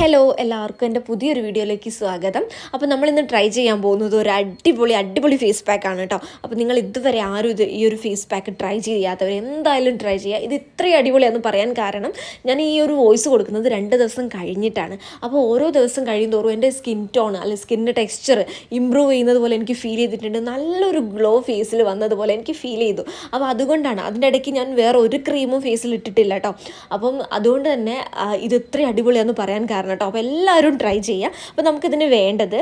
Hello എല്ലാവർക്കും എന്റെ പുതിയൊരു വീഡിയോയിലേക്ക് സ്വാഗതം. അപ്പോൾ നമ്മളിന്ന് ട്രൈ ചെയ്യാൻ പോകുന്നത് ഒരു അടിപൊളി അടിപൊളി ഫേസ് പാക്ക് ആണ് കേട്ടോ അപ്പോൾ നിങ്ങൾ ഇതുവരെ ആരും ഇത് ഈ ഒരു ഫേസ് പാക്ക് ട്രൈ ചെയ്യാത്തവർ എന്തായാലും ട്രൈ ചെയ്യുക. ഇത് ഇത്രയും അടിപൊളിയാണെന്ന് പറയാൻ കാരണം ഞാൻ ഈ ഒരു വോയിസ് കൊടുക്കുന്നത് രണ്ട് ദിവസം കഴിഞ്ഞിട്ടാണ്. അപ്പോൾ ഓരോ ദിവസം കഴിയുമോറും എന്റെ സ്കിൻ ടോൺ അല്ലെങ്കിൽ സ്കിന്നിന്റെ ടെക്സ്ചർ ഇമ്പ്രൂവ് ചെയ്യുന്നത് പോലെ എനിക്ക് ഫീൽ ചെയ്തിട്ടുണ്ട്. നല്ലൊരു ഗ്ലോ ഫേസിൽ വന്നതുപോലെ എനിക്ക് ഫീൽ ചെയ്തു. അപ്പോൾ അതുകൊണ്ടാണ് അതിന്റെ ഇടയ്ക്ക് ഞാൻ വേറെ ഒരു ക്രീമും ഫേസിൽ ഇട്ടിട്ടില്ല കേട്ടോ അപ്പം അതുകൊണ്ട് തന്നെ ഇത് ഇത്രയും അടിപൊളിയാണെന്ന് പറയാൻ കാരണം കേട്ടോ. അപ്പോൾ എല്ലാവരും ട്രൈ ചെയ്യുക അപ്പോൾ നമുക്കിതിന് വേണ്ടത്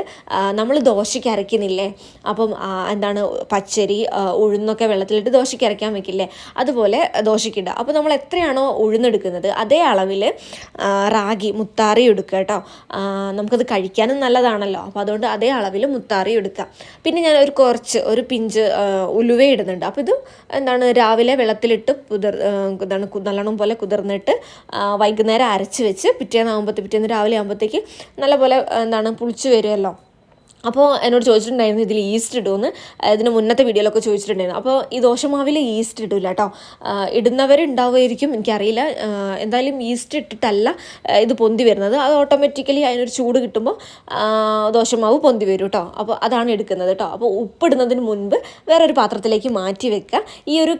നമ്മൾ ദോശയ്ക്ക് അരയ്ക്കുന്നില്ലേ? അപ്പം എന്താണ് പച്ചരി ഉഴുന്നൊക്കെ വെള്ളത്തിലിട്ട് ദോശയ്ക്ക് അരയ്ക്കാൻ വെക്കില്ലേ? അതുപോലെ ദോശയ്ക്കിടുക അപ്പോൾ നമ്മൾ എത്രയാണോ ഉഴുന്നെടുക്കുന്നത് അതേ അളവിൽ റാഗി മുത്താറി എടുക്കുക കേട്ടോ. നമുക്കത് കഴിക്കാനും നല്ലതാണല്ലോ. അപ്പോൾ അതുകൊണ്ട് അതേ അളവിൽ മുത്താറി എടുക്കുക പിന്നെ ഞാൻ ഒരു കുറച്ച് ഒരു പിഞ്ച് ഉലുവ ഇടുന്നുണ്ട്. അപ്പോൾ ഇത് എന്താണ് രാവിലെ വെള്ളത്തിലിട്ട് കുതിർ എന്താണ് നല്ലോണം പോലെ കുതിർന്നിട്ട് വൈകുന്നേരം അരച്ച് വെച്ച് പിറ്റേന്നാകുമ്പോഴത്തെ പിറ്റേന്ന് രാവിലെ ആകുമ്പോഴത്തേക്ക് നല്ലപോലെ എന്താണ് പുളിച്ച് വരുമല്ലോ അപ്പോൾ എന്നോട് ചോദിച്ചിട്ടുണ്ടായിരുന്നു ഇതിൽ ഈസ്റ്റ് ഇടുമെന്ന് ഇതിന് മുന്നത്തെ വീഡിയോയിലൊക്കെ ചോദിച്ചിട്ടുണ്ടായിരുന്നു. അപ്പോൾ ഈ ദോശമാവിൽ ഈസ്റ്റ് ഇടില്ല കേട്ടോ ഇടുന്നവരുണ്ടാവുമായിരിക്കും. എനിക്കറിയില്ല. എന്തായാലും ഈസ്റ്റ് ഇട്ടിട്ടല്ല ഇത് പൊന്തി വരുന്നത്. അത് ഓട്ടോമാറ്റിക്കലി അതിനൊരു ചൂട് കിട്ടുമ്പോൾ ദോശമാവ് പൊന്തി വരും കേട്ടോ അപ്പോൾ അതാണ് എടുക്കുന്നത് കേട്ടോ അപ്പോൾ ഉപ്പിടുന്നതിന് മുൻപ് വേറൊരു പാത്രത്തിലേക്ക് മാറ്റി വെക്കുക. ഈ ഒരു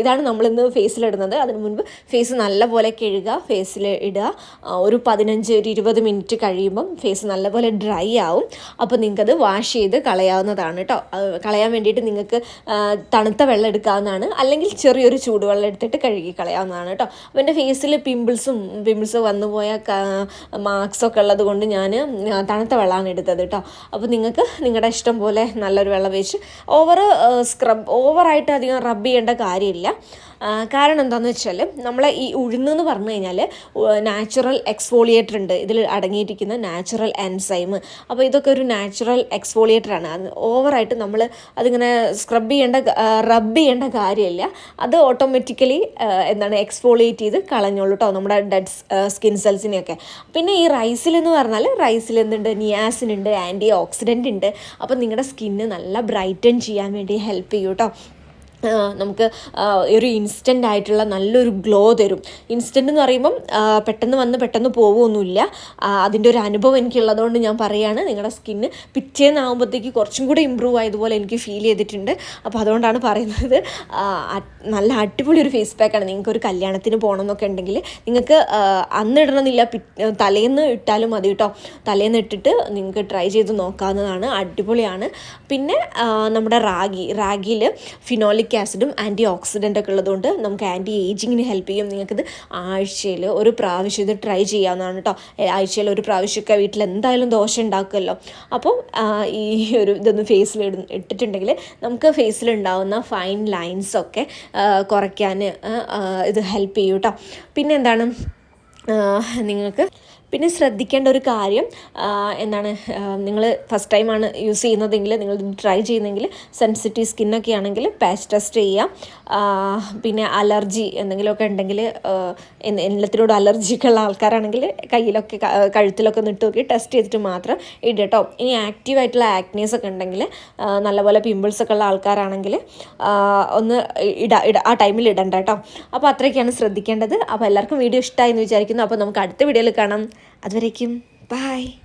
ഇതാണ് നമ്മളിന്ന് ഫേസിലിടുന്നത് അതിന് മുൻപ് ഫേസ് നല്ലപോലെ കഴുകുക ഫേസിൽ ഇടുക. ഒരു പതിനഞ്ച് ഒരു ഇരുപത് മിനിറ്റ് കഴിയുമ്പം ഫേസ് നല്ലപോലെ ഡ്രൈ ആവും. അപ്പോൾ നിങ്ങൾക്കത് വാഷ് ചെയ്ത് കളയാവുന്നതാണ് കേട്ടോ കളയാൻ വേണ്ടിയിട്ട് നിങ്ങൾക്ക് തണുത്ത വെള്ളം എടുക്കാവുന്നതാണ്. അല്ലെങ്കിൽ ചെറിയൊരു ചൂടുവെള്ളം എടുത്തിട്ട് കഴുകി കളയാവുന്നതാണ് കേട്ടോ അപ്പോൾ എന്റെ ഫേസിൽ പിമ്പിൾസും പിമ്പിൾസ് വന്നുപോയ മാർക്സൊക്കെ ഉള്ളത് കൊണ്ട് ഞാൻ തണുത്ത വെള്ളമാണ് എടുത്തത് കേട്ടോ അപ്പോൾ നിങ്ങൾക്ക് നിങ്ങളുടെ ഇഷ്ടം പോലെ നല്ലൊരു വെള്ളം വെച്ച് ഓവർ സ്ക്രബ് ഓവറായിട്ട് അധികം റബ്ബ് ചെയ്യേണ്ട കാര്യമില്ല. കാരണം എന്താണെന്ന് വെച്ചാൽ നമ്മളെ ഈ ഉഴുന്ന് എന്ന് പറഞ്ഞു കഴിഞ്ഞാൽ നാച്ചുറൽ എക്സ്ഫോളിയേറ്റർ ഉണ്ട്. ഇതിൽ അടങ്ങിയിരിക്കുന്ന നാച്ചുറൽ എൻസൈം അപ്പോൾ ഇതൊക്കെ ഒരു നാച്ചുറൽ എക്സ്ഫോളിയേറ്റർ ആണ്. അത് ഓവറായിട്ട് നമ്മൾ അതിങ്ങനെ സ്ക്രബ് ചെയ്യേണ്ട റബ്ബ് ചെയ്യേണ്ട കാര്യമില്ല അത് ഓട്ടോമാറ്റിക്കലി എന്താണ് എക്സ്ഫോളിയേറ്റ് ചെയ്ത് കളഞ്ഞോളൂ കേട്ടോ നമ്മുടെ ഡെഡ് സ്കിൻ സെൽസിനെയൊക്കെ പിന്നെ ഈ റൈസിൽ എന്ന് പറഞ്ഞാൽ റൈസിൽ എന്തുണ്ട്? നിയാസിൻ ഉണ്ട് ആന്റി ഓക്സിഡന്റ് ഉണ്ട് അപ്പോൾ നിങ്ങളുടെ സ്കിന്ന് നല്ല ബ്രൈറ്റൻ ചെയ്യാൻ വേണ്ടി ഹെൽപ്പ് ചെയ്യും കേട്ടോ നമുക്ക് ഒരു ഇൻസ്റ്റന്റ് ആയിട്ടുള്ള നല്ലൊരു ഗ്ലോ തരും. ഇൻസ്റ്റന്റ് എന്ന് പറയുമ്പം പെട്ടെന്ന് വന്ന് പെട്ടെന്ന് പോവുമൊന്നുമില്ല അതിന്റെ ഒരു അനുഭവം എനിക്കുള്ളതുകൊണ്ട് ഞാൻ പറയുകയാണ് നിങ്ങളുടെ സ്കിന്ന് പിറ്റേന്നാകുമ്പോഴത്തേക്ക് കുറച്ചും കൂടെ ഇമ്പ്രൂവ് ആയതുപോലെ എനിക്ക് ഫീൽ ചെയ്തിട്ടുണ്ട്. അപ്പോൾ അതുകൊണ്ടാണ് പറയുന്നത് നല്ല അടിപൊളി ഒരു ഫേസ് പാക്കാണ് നിങ്ങൾക്ക് ഒരു കല്യാണത്തിന് പോകണം എന്നൊക്കെ ഉണ്ടെങ്കിൽ നിങ്ങൾക്ക് അന്ന് ഇടണമെന്നില്ല തലേന്ന് ഇട്ടാലും മതി കേട്ടോ. തലേന്ന് ഇട്ടിട്ട് നിങ്ങൾക്ക് ട്രൈ ചെയ്ത് നോക്കാവുന്നതാണ്. അടിപൊളിയാണ്. പിന്നെ നമ്മുടെ റാഗി റാഗിയിൽ ഫിനോളിക് ആസിഡും ആന്റി ഓക്സിഡന്റ് ഒക്കെ ഉള്ളതുകൊണ്ട് നമുക്ക് ആന്റി ഏജിങ്ങിന് ഹെൽപ്പ് ചെയ്യും. നിങ്ങൾക്കിത് ആഴ്ചയിൽ ഒരു പ്രാവശ്യം ഇത് ട്രൈ ചെയ്യാവുന്നതാണ് കേട്ടോ. ആഴ്ചയിൽ ഒരു പ്രാവശ്യമൊക്കെ വീട്ടിൽ എന്തായാലും ദോശ ഉണ്ടാക്കുമല്ലോ. അപ്പോൾ ഈ ഒരു ഇതൊന്ന് ഫേസിൽ ഇട ഇട്ടിട്ടുണ്ടെങ്കിൽ നമുക്ക് ഫേസിലുണ്ടാവുന്ന ഫൈൻ ലൈൻസൊക്കെ കുറയ്ക്കാൻ ഇത് ഹെൽപ്പ് ചെയ്യും കേട്ടോ. പിന്നെ എന്താണ്? നിങ്ങൾക്ക് പിന്നെ ശ്രദ്ധിക്കേണ്ട ഒരു കാര്യം എന്താണ് നിങ്ങൾ ഫസ്റ്റ് ടൈമാണ് യൂസ് ചെയ്യുന്നതെങ്കിൽ നിങ്ങൾ ട്രൈ ചെയ്യുന്നെങ്കിൽ സെൻസിറ്റീവ് സ്കിന്നൊക്കെ ആണെങ്കിൽ പാച്ച് ടെസ്റ്റ് ചെയ്യാം. പിന്നെ അലർജി എന്തെങ്കിലുമൊക്കെ ഉണ്ടെങ്കിൽ എല്ലാത്തിനോട് അലർജിയൊക്കെ ഉള്ള ആൾക്കാരാണെങ്കിൽ കയ്യിലൊക്കെ കഴുത്തിലൊക്കെ നിട്ട് നോക്കി ടെസ്റ്റ് ചെയ്തിട്ട് മാത്രം ഇടുക കേട്ടോ ഇനി ആക്റ്റീവായിട്ടുള്ള ആക്നീസ് ഒക്കെ ഉണ്ടെങ്കിൽ നല്ലപോലെ പിമ്പിൾസ് ഒക്കെ ഉള്ള ആൾക്കാരാണെങ്കിൽ ഒന്ന് ഇട ഇട ആ ടൈമിൽ ഇടണ്ട കേട്ടോ അപ്പോൾ അത്രയൊക്കെയാണ് ശ്രദ്ധിക്കേണ്ടത്. അപ്പോൾ എല്ലാവർക്കും വീഡിയോ ഇഷ്ടമായി എന്ന് വിചാരിക്കുന്നു. അപ്പോൾ നമുക്ക് അടുത്ത വീഡിയോയിൽ കാണാം. അതുവരേക്കും ബൈ.